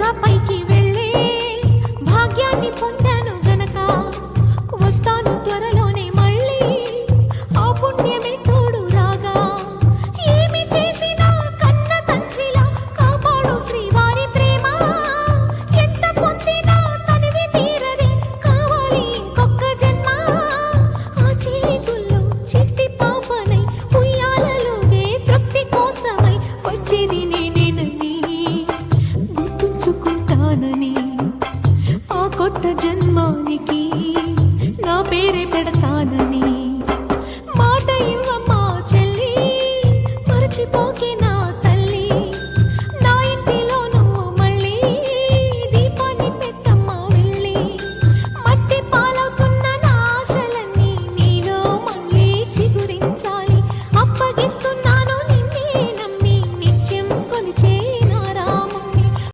up మనని ఆ కొత్త జన్మానికి నా పేరే పెడతానని మాట ఇవ్వమ్మా చెల్లి మరచిపోకిన